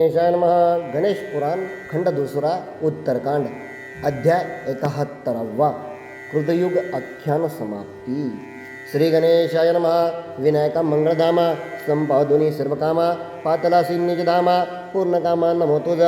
गणेशाय नम गणेश पुराण, खंड दुसरा उत्तरकांड अध्याय एकाहत्तरावा, कृतयुग आख्यान समाप्ति। श्री गणेशाय नम, विनायका मंगळधामा संपादुनी सर्वकामा पातलासी निजधामा पूर्णकामा नमो तुझ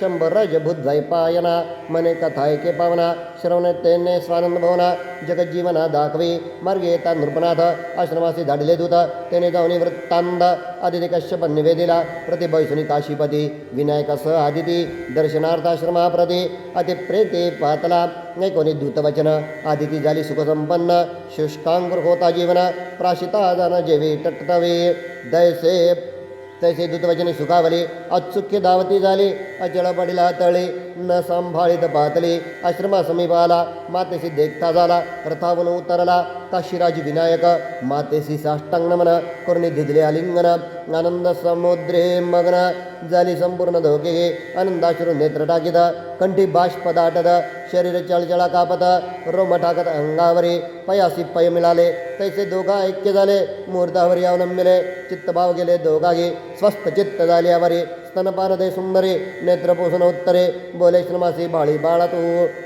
शंभर रजभूत जयपायना मने कथा ऐके पावना, श्रवणे तेने स्वानंद भवना, जगज्जीवना दाखवी मार्गे येता नृपनाथ, आश्रमासी धाडले दूत, तेने जाऊनी वृत्तांत आदिती कश्यप निवेदिला प्रतिभैसुनी काशीपती विनायकासह आदिती दर्शनार्थाश्रमाप्रती अतिप्रेते पातला कोणी दूतवचन, आदिती झाली सुखसंपन्न शुष्कांकुर होता जीवन, प्राशिता जाण जेवी टटटवे। दैसे तैसे दूतवचने सुखावली अचुक्य धावती झाली अचळ पडिला तळी, न सांभाळीत पातली, आश्रमा समीप आला मातेशी देखता झाला रथावून उतरला, काशीराज विनायक, मातेशी साष्टांग नमन करुणी धिजले आलिंगन आनंद समुद्रे मग्न झाली संपूर्ण धोके आनंदाश्रू नेत्र टाकीत कंठी बाष्प दाटत शरीर चळचळा कापत रोम टाकत अंगावरी, पयासी पय मिळाले तैसे दोघा ऐक्य झाले मुहूर्तावर मिले चित्तभाव गेले दोघाही स्वस्थ चित्त झाले आवरी स्तनपानदे सुंदरे सुंदरी नेत्रपोषण उत्तरे बोले श्रमासी बाळी बाळा तू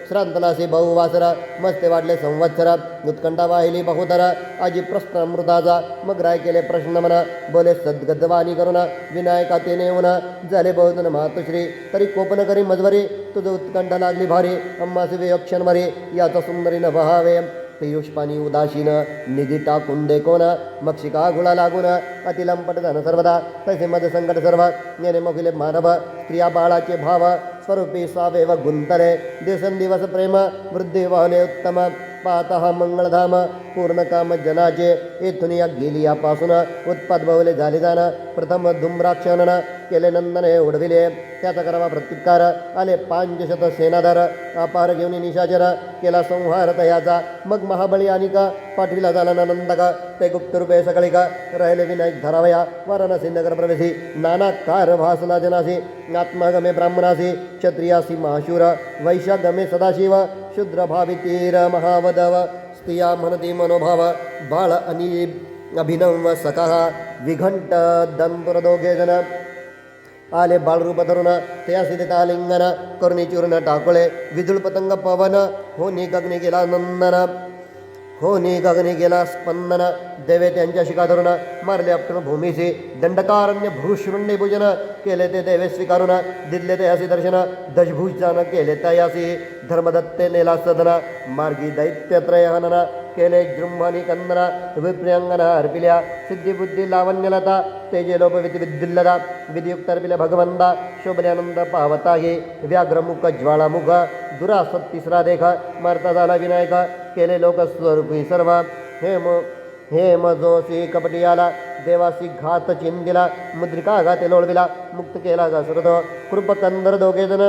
श्रांतनासी भाऊ वासरा मस्ते वाटले संवत्सर उत्कंठा वाहिली बहुतर आजी प्रश्न मृताचा मग राय केले प्रश्न म्हणा बोले सद्गतवाणी करून विनायका तेने म्हणा झाले बहुतन मातुश्री तरी कोपन करी मजवरी तुझं उत्कंठ लागली भारी अम्मासी वियक्षण मरी याचा सुंदरी न बहावे. पियुष पाणी उदासीन निधी टाकून दे कोण मक्षिका गुळा लागून अतिलंपट धन सर्वदा, तसे मद संकट सर्व, येणे मगिले मानव, स्त्रिया बाळाचे भाव, स्वरूपी सावेव गुंतले दिवसेंदिवस प्रेम, वृद्धी वाहने उत्तम पाहता मंगळधाम पूर्ण काम जनाचे येथून या गेली यापासून उत्पादभवले झाले जाण प्रथम धुम्राक्षणन केले नंदने उडविले. त्याचा करावा प्रत्युत्कार आले पांचशत सेनाधर. अपार घेऊन निशाचर केला संहार तयाचा मग महाबळी आणि का पाठविला झाला नंद का ते गुप्त रूपे सकाळी का राहिले विनायक धरावया. वाराणसी नगर प्रवेशी. नाना कार भासला जनासी. आत्मगमे ब्राह्मणासी. क्षत्रियासी महाशूर. वैशागमे सदाशिव. शूद्र भावितीर महावदव. स्त्रिया म्हणती मनोभाव. बाळ आणि अभिनव सकः विघंट दंतुर दोघे जन आले बाळरूप धरून त्या सिद्धित आलिंगन करुणी चूर्ण टाकळे विजुळ पतंग पवन हो गगनी गेला नंदन। हो गगनी गेला स्पंदन। देवे त्यांच्या शिका धरून मारले आपण भूमीशी। दंडकारण्य भ्रूशृंडी भुजन, केले ते देवे स्वीकारून दिले ते असे दर्शन दशभुजान केले तयासी धर्मदत्ते नेला सदन मार्गी दैत्यत्रय हनन केले जृंभानी कंदना, विप्रियंगना, अर्पिल्या, सिद्धिबुद्धी, लावण्यलता तेजे लोप विधी विद्युल्लता, विधियुक्त अर्पिल्या, भगवंता शोभल्यानंद पावताही व्याघ्रमुख ज्वाळामुख दुरासत तिसरा देख मारता झाला विनायक, केले लोक स्वरूपी सर्व हेम हेम जोशी कपटी आला देवासी घात चिंदिला मुद्रिका घाते लोळविला मुक्त केला घसरत कृप कंदर दोघे जण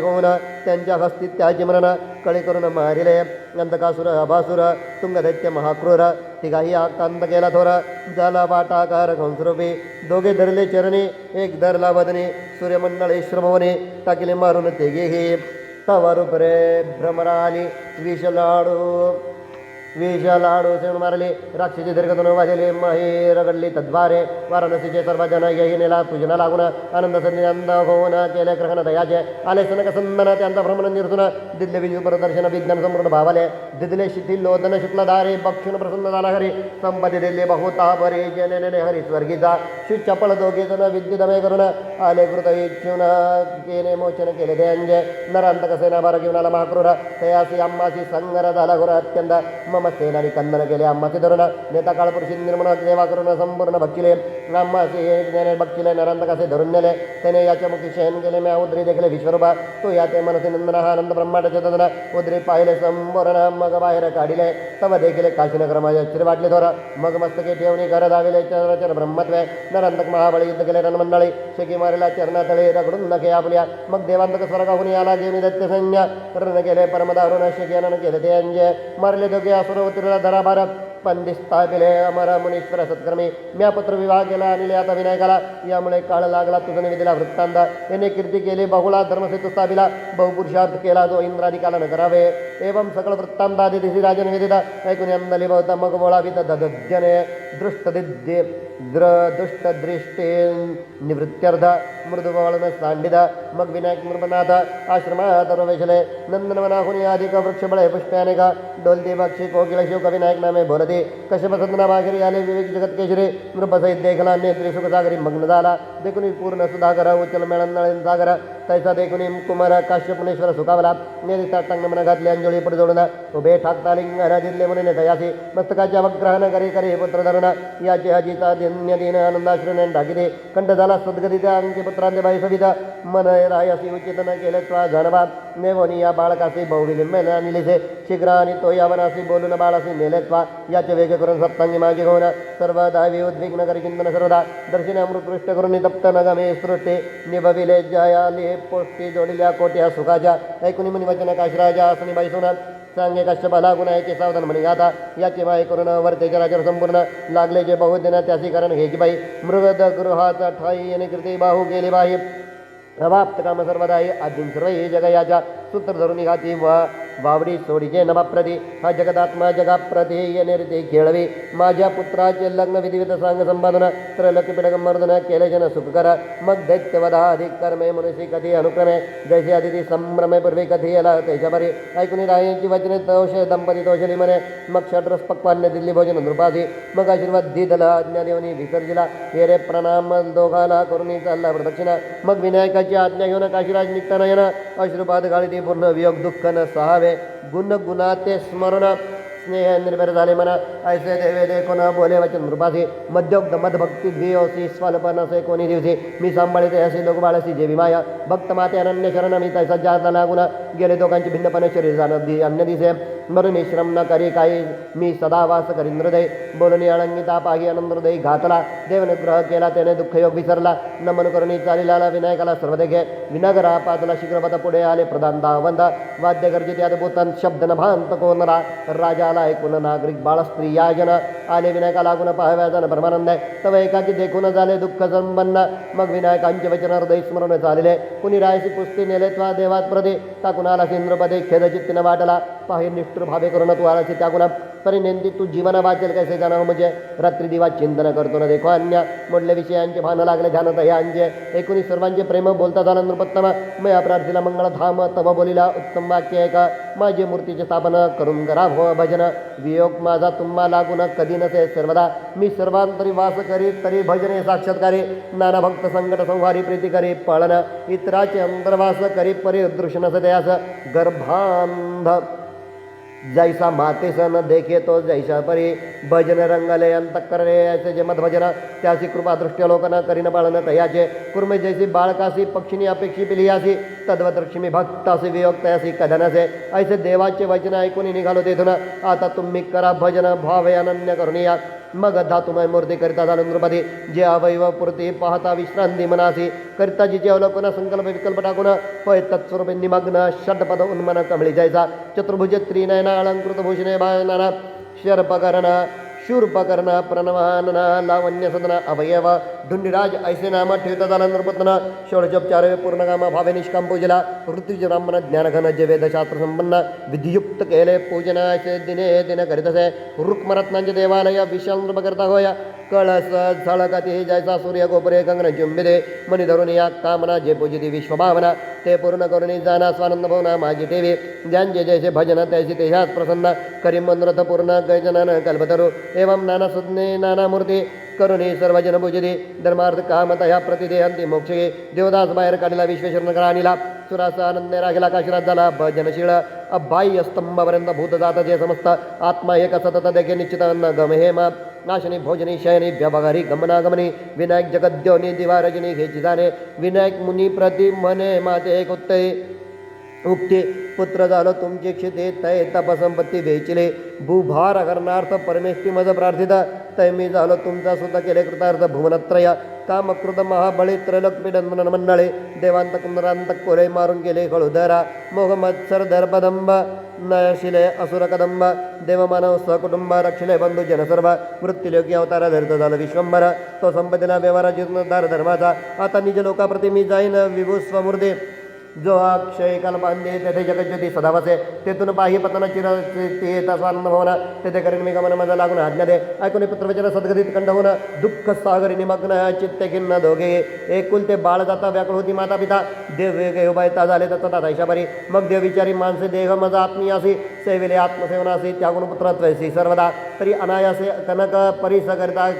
होऊन त्यांच्या हस्ती त्याची मरण कळे करून मारिले अंधकासुर अभासुर तुंगदैत्य महाक्रूर तिघाही आकांत केला थोर जाला वाटाकार घंसरूपी दोघे धरले चरणी एक धरला वदनी सूर्यमंडळे श्रमवने टाकिले मारून ते तवरुपरे तवर भ्रमराली विषलाडू विष लाडू सेवन मारले राक्षसी दीर्घतून वाजले मही तद्वारे वाराणसीचे सर्व जन यही नेला पूजना केले ग्रहण आले सनक संदन त्यांचा दिदले प्रदर्शन विज्ञान समृद्ध भावाले दिदले शिथिल लोदन शुक्लधारे बक्षुन प्रसन्न झाला हरी संपत्ती दिले बहुता बरे जने हरी स्वर्गीचा आले कृत इच्छुन केने मोचन केले नरांतक सेना बार घेऊन महाक्रूर तयासी अम्मासी संगर झाला अत्यंत मम सेनानी कंदन केले अम्माचे धरण नेता काळपुरुषी निर्मळ सेवा करून संपूर्ण भक्षिले अम्माचे ज्ञाने भक्षिले नरांत कसे धरून नेले त्याने याच्या मुखी शयन केले, म्या उद्री देखले विश्वरूपा तो या ते मनसे नंदन हा आनंद ब्रह्मांडाचे ददन उद्री पाहिले संपूर्ण मग बाहेर काढिले तव देखील काशीनगर माझ्या श्री वाटले थोर मग मस्तके ठेवणी घर दाविले चर ब्रह्मत्वे, नरांतक महाबळी युद्ध केले, रणमंडळी, शेकी मारेला चरणातळे, रगडून नखे आपल्या, मग देवांतक स्वर्गाहून आला घेऊन दैत्य सैन्य, रण केले, परमदारुण, शेकी अनन दराबार पंदिस्ता अंजे अमर मुनीश्वर सत्कर्मी म्या पत्र विवाह केला. आणि आता विनायकाला यामुळे काळ लागला तुझं निवेदिला वृत्तांत. याने कीर्ती केली बहुळा धर्मसेतू स्थापिला बहुपुरुषार्थ केला जो इंद्राधिकाला करावे एवं सकळ वृत्तांतादी दिसी राजन विदिता ऐकून अंदली बहुता मग बोळावी तद्यने दृष्ट दुष्टदृष्टे निवृत्त्यर्थ मृदुवळन सांडिद मग विनायक मृपनाथ आश्रमात रवेशले नंदनवनाहुनी अधिक वृक्षबळे पुष्प्यानेक डोलती बक्षी कोकिळ शिव कविनायक नामे बोलते कश्यप सदना आले विवेक जगत केशरी नृपसहित देखला नेत्री सुखसागरी मग्न झाला देखुनी पूर्ण सुधाकर उचल नळीन सागर तैसा देखुनी कुमार काश्यपुनेश्वर सुखावला नेरिता टांग मन घातली अंजळी पड जोडून उभे ठाकता लिंगण जिल्हे मुने तयासी मस्तकाच्या वग्रहण करी करी पुत्र धरण याचे हजीचा दिन्य दिन आनंदाश्रने ढाकिते कंठ झाला सद्गती त्या अंकी पुत्रांचे बाई सविता मन रायसी उचित न केले त्वा जनबा नेवोनी या बाळकासी बहुविली मेला निलिसे शीघ्र आणि तो यावनासी बोलून बाळासी नेले त्वा सर्वदा सांगे कश्यप लागून ऐके सावधान म्हणे. गाता याची माय करून वर्ते जराचर संपूर्ण लागले जे बहुदिन त्याची कारण घ्यायची बाई. मृगद गृहाचा ठाई आणि कृती बाहू गेले बाई अवाप्त काम सर्वदाई आदिम सर्व हे जगयाच्या सूत्र धरून निघाती व वावडी सोडीचे नभाप्रती हा जगदात्मा जगाप्रती येणे रीते खेळवी माझ्या पुत्राचे लग्न विधिविध सांग संपादन, तर लक्ष्मीडक मर्दन केले जन सुखकर. मग दैत्यवधा अधिक कर्मे मनुष्य कधी अनुक्रमे, जैसे अतिथी संभ्रमे पूर्वी कधी याला त्याच्या बरी ऐकून रायांची वचने तोष, दंपती तोषली म्हणे मग षड्रस पक्वान्य दिल्ली भोजन नृपासी मग आशीर्वाद दिदला आज्ञा देऊनी विसर्जिला. हे रे प्रणाम, दोघाला करून चालला प्रदक्षिणा. मग विनायकाची आज्ञा घेऊन काशीराज निघताना येणं अश्रुपाद गाळी पूर्ण वियोग दुःख न गुण गुणाते स्मरण, स्नेह, निर्भर झाले म्हणा ऐसे देवे दे कोणा बोले वचन नृपासी मध्योक्त मदभक्ती द्वियोसी स्वल्पन असे कोणी दिवशी मी सांभाळते असे लोक बाळसी जेवी माया, भक्त माते, अनन्य शरण मी तैसा जात लागून गेले दोघांची भिन्नपणे शरीर जाणं अन्य दिसे मरून श्रम न करी काही मी सदा वास करी हृदय बोलणी अळंगिता पाही आनंद हृदय घातला। देवने ग्रह केला त्याने दुःखयोग विसरला। नमन करुणी चालिला विनायकाला सर्व देखे विनगरा पातला शीघ्रपद पुढे आले प्रधान दावंदा। वाद्य गर्जित त्यात बोतन शब्द नभांत भांत राजाला ऐकून नागरिक बाळ स्त्री याजन। आले विनायका लागून पाहाव्या जन परमानंद। तव एकाकी देखून झाले दुःख संपन्न। मग विनायकांचे वचन हृदय स्मरण चालले। कुणी रायसी पुस्ती नेले त्वा देवात प्रदे का कुणाला केंद्रपदे खेदचित्तीनं वाटला। पाहे निष्ठुर भावे करून तू आराची त्या गुणा परिनेंदी तू जीवन वाचेल कसे जाणार म्हणजे रात्री दिवा चिंतन करतो ना देखो अन्य म्हटल्या विषयांचे भान लागले ध्यानत यांचे एकोणी सर्वांचे प्रेम बोलता झाला नृपत्तम मया प्रार्थीला मंगळ धाम तव बोलिला उत्तम वाक्य एक माझे मूर्तीची स्थापन करून करा भो भजन वियोग माझा तुम्हा लागून कधी नसे सर्वदा मी सर्वांतरी वास करी तरी भजने साक्षात्कारे नाना भक्त संकट संहारी प्रीती करी पळन इतराचे अंतर्वास करी परी दृश्य नसते असं गर्भांध. जैसा माते सन देखे तो जैसा परी। भजन रंगले अंत अंतकरणे ऐसे जे मत भजन, त्यासी कृपा दृष्ट्या लोकना करीन बाळन तयाचे कुर्मे जैसी बाळकासी पक्षिणी अपेक्षी पिलियासी, तद्वत लक्ष्मी भक्तासी, वियोक्तयासी कदनसे ऐसे देवाचे वचन ऐकून निघालो तेथून। आता तुम्ही करा भजन, भावे अनन्य करून या मग धातुमय मूर्ती करिता झालं जे अवयव पुरते पाहता विश्रांती मनासे, करिता जिचे अवलोकन संकल्प विकल्प टाकून होय तत्स्वरूपे निमग्न षटपद उन्मन कमळी जायचा. चतुर्भुज त्रिनयना अलंकृत भूषणे बायनाना, शर्पकरण, शूर्पकर्ण, प्रणवानना, लावण्य सदन, अवयव धुंडीराज, ऐसे नाम ठेवता झाला नृपतन षोडशोपचार पूर्णकामा भावे निष्काम पूजला ऋतुज ब्राह्मण ज्ञानघन जे वेदशास्त्र संपन्न विधियुक्त केले पूजनाचे दिने दिन करीत असे रुक्मरत्नांचे देवालय विशाल नृप करता होया कळस झळकती जैसा सूर्य गोपुरे कंगन चुंबिदे मनी धरून या कामना, जे पूजिती विश्वभावना, ते पूर्ण करून जाना स्वानंद भवना मागी ठेवी ज्यांचे जैसे भजन तैसे तेजास प्रसन्न करी मनरथ पूर्ण गजनन कल्पतरू, एवं नाना सुज्ञे नाना मूर्ती करुणी सर्वजन पूजिते धर्मार्थ कामतया प्रतिदे अंती मोक्षे देवदास बाहेर काढला, विश्वेश्वर आणला। सुराचा आनंद राखला काशीरात झाला भजनशीळ अबाह्य स्तंभापर्यंत भूत जात जे समस्त। आत्मा एक सतत देखे निश्चित अन्न गम हे मा नाशनी, भोजनी, शयनी, व्यवहारी, गमनागमनी। उक्ते पुत्र झालं तुमचे क्षिते तय तपसंपत्ती वेचिले भूभार करणार्थ परमेष्ठी मज प्रार्थित तय मी झालो तुमचा सुद्धा केले कृतार्थ भुवनत्रय कामकृत महाबळी त्रैलोकपीडन मंडळे देवांत कुंदरांत कोरे मारून गेले खळुधरा मोह मत्सर दर्पदंब नशिले असुर कदंब देवमानव सहकुटुंब रक्षिले बंधू जन सर्व मृत्युलोकी अवतार धरत झालं विश्वंभर तो संपत्तीला व्यवहार जीर्णोद्धार धर्माचा आता निज लोकाप्रती मी जाईन विभू स्वमूर्ती जो अक्षय कल्पांते तेथे जगज्योती सदा वसे तेथून बाह्य पतन चिर ते येता स्वानंद भवन तेथे करीन मी गमन माझा लागून आज्ञा दे ऐकून पुत्रवचन सद्गतीत कंड होऊन दुःख सागरी निमग्न चित्ते खिन्न दोघे, एकुलते बाळ जाता व्याकुळ होती माता पिता देव वेगळे झाले तथा दैशाबरी मग देव विचारी माणसे देह मज आत्मीयासी सेविले आत्मसेवनासी त्यागुण पुत्रत्वसी सर्वदा, तरी अनायासे कनक परिस करता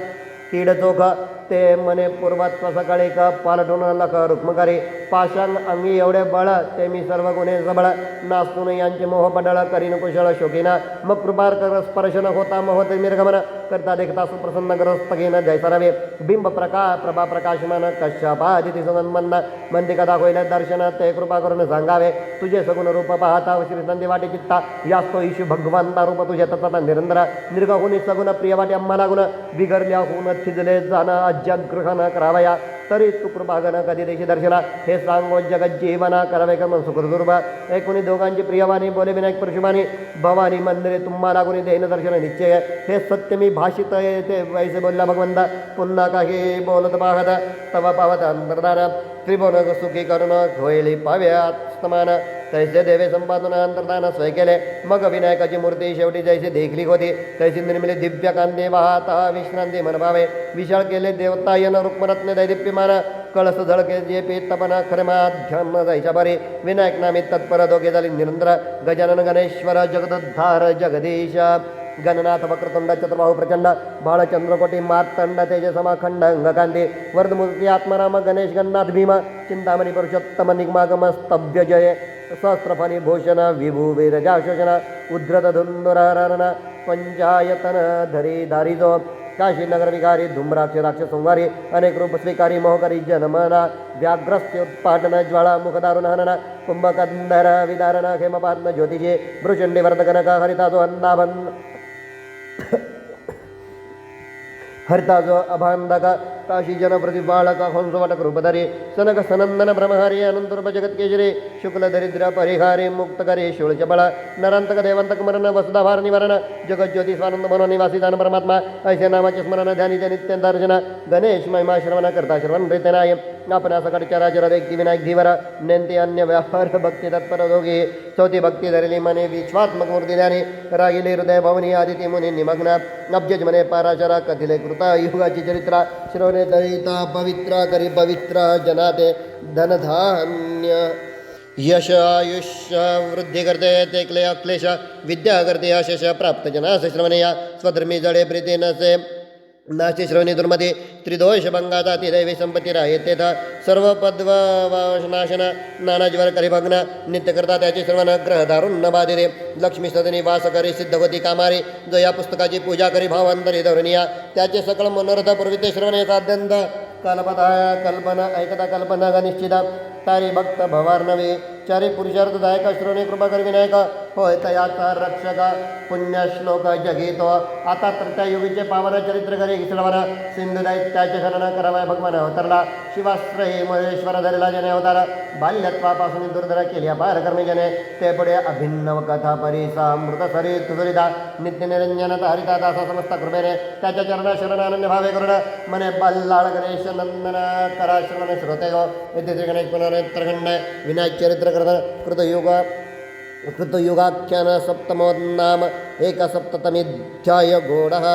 कीड चोख ते मने पूर्वात सकाळी क पालटून लख रुक्मकारी पाषाण अंगी एवढे बळ ते मी सर्व गुन्हे सबळ नास्तून यांचे मोह बडळ करीन कुशळ शोकीना. मग कृपार कर स्पर्शन होता मोह ते निर्गमन. करता देखता सुप्रसन्न ग्रस्त घेण जैसा बिंब प्रका प्रभा प्रकाशमान कश्यपादिती सुगंधमन्न मंदी कदा होईल दर्शन ते कृपा करून सांगावे. तुझे सगुण रूप पाहता श्री संधी वाटे चित्ता. यास्तो ईशू भगवंता रूप तुझे तथा निरंतर निर्गहुनी सगुण प्रिय वाटे आम्हाला गुण. बिगरल्या होऊन थिजले जाणं अजग्रहण करावया तरी तू कृपागन कधी देशी दर्शना हे सांगो जगत जीवना करावे कर्म सुखदुर्भ एकूणी दोघांची प्रियवाणी, बोले विनायक परशुमानी भवानी मंदिरे तुम्हाला गुणी देन दर्शन निश्चय। हे सत्य मी भाषित आहे, ते वैसे बोलला भगवंता। त्रिभुवन सुखी करुण होईल पाव्यात समान तैसे देवे संपादन अंतर्धान स्वय केले मग विनायकाची मूर्ती शेवटी जैसे देखली होती तैसी निर्मिली दिव्य कांदे वाहता विश्रांती मनभावे। विशाळ केले देवतायन रुक्मरत्न दैदिप्यमान। कळस झळके जे पेतपन खरमाध्यान जायच्या बरे विनायक नामे तत्पर दोघे झाले निरंतर गजानन गणेश्वर जगदोद्धार जगदीश। गणनाथ वक्रतुंड चतुर्बाहू प्रचंड बाळचंद्रकोटी मातंड तेजसमाखंड अंगकांती वर्धमूर्ती आत्मराम, गणेश गणनाथ भीम चिंतामणी पुरुषोत्तम, निगमागम स्तभ्य जय सहस्रफणी, भूषण, विभू वीरजा शोषण उद्धृत धुंदुरारण पंचायतन धरी दारिजो काशी नगर विकारी, धूम्राक्ष, राक्ष संवारी अनेक रूप स्वीकारी, मोहकारी, जनमना, व्याघ्रस्य उत्पाटन ज्वाळा मुखदारुण हनन कुंभकंदर विदारण हेमपात्म ज्योतिषे भृचंडी वर्धकनक हरिताजो अन्नाभन हरिताजो अभांधक काशी जन प्रतिबाळक हंसवटक रूपधरे सनक सनंदन ब्रह्महारी अनंतरूप जगत्केशरे शुक्ल दरिद्र परिहारे मुक्तकरे शूळचबळ नरांतक देवंतक मरण वसुधाभार निवारण जगज्योती स्वानंद मनो निवासी दान परमात्मा ऐसे नामाचे स्मरण ध्यानीचे नित्यंत अर्चन गणेश महिमा श्रवण करता श्रवण प्रीतनाय आपण सकट चराचर व्यक्ती विनायक धीवर नेंते अन्य व्यापार भक्ती तत्पर दोघे चौथी भक्ती धरली मने विश्वात्मक मूर्ती ध्याने रागिले हृदय भवनी आदिती मुनी निमग्न। अब्जज मने पाराशरा कथिले कृता युगाची चरित्रा। श्रवणे दयिता पवित्रा करी पवित्र जनाते धनधान्य। यश आयुष्य वृद्धी करते ते क्लेश क्लेश, विद्या करते यशश प्राप्त जनास श्रवणया। स्वधर्मी जडे प्रीती नसे। नाशी श्रवणी दुर्मती, त्रिदोष भंगाचा दैवी संपत्ती राहे तेथा सर्व पद्व नाशन नानाजीवर करी भग्न नित्य करता श्रवण ग्रह दारुण न बाधिरे लक्ष्मी सदनी वास करी सिद्ध होती कामारे जो या पुस्तकाची पूजा करी, भावांतरी धरणीया त्याचे सकळ मनोरथ पूर्वी श्रवणे साध्यंत कल्पता, कल्पना, ऐकता, कल्पना निश्चिता तारी, भक्त भवार नवे चारी पुरुषार्थदायक श्रोणे, कृपा कर विनायक। होय तयाचा रक्षक पुण्य श्लोक जगेतो। आता तर त्या युगीचे पावन चरित्र करे घिसळवर सिंधू दैत्याचे भगवान अवतरला। शिवाश्रयी, महेश्वर धरला जने अवतार। बाल्यत्वापासून दुर्धर केली अपार कर्मी जने। ते पुढे अभिन्न कथा परिसा मृत सरी तुझरिता नित्य निरंजन हरिता दासा समस्त कृपेने। त्याच्या चरण शरणानंद भावे करुण। मने बल्लाळ गणेश नंदन करा श्रवण श्रोते गो गणेश पुनरेत्रखंड विनायक चरित्र कृत कृतयुग। कृतयुगाख्यान सप्तमोन्नाम एकसप्ततमीध्याय घोडः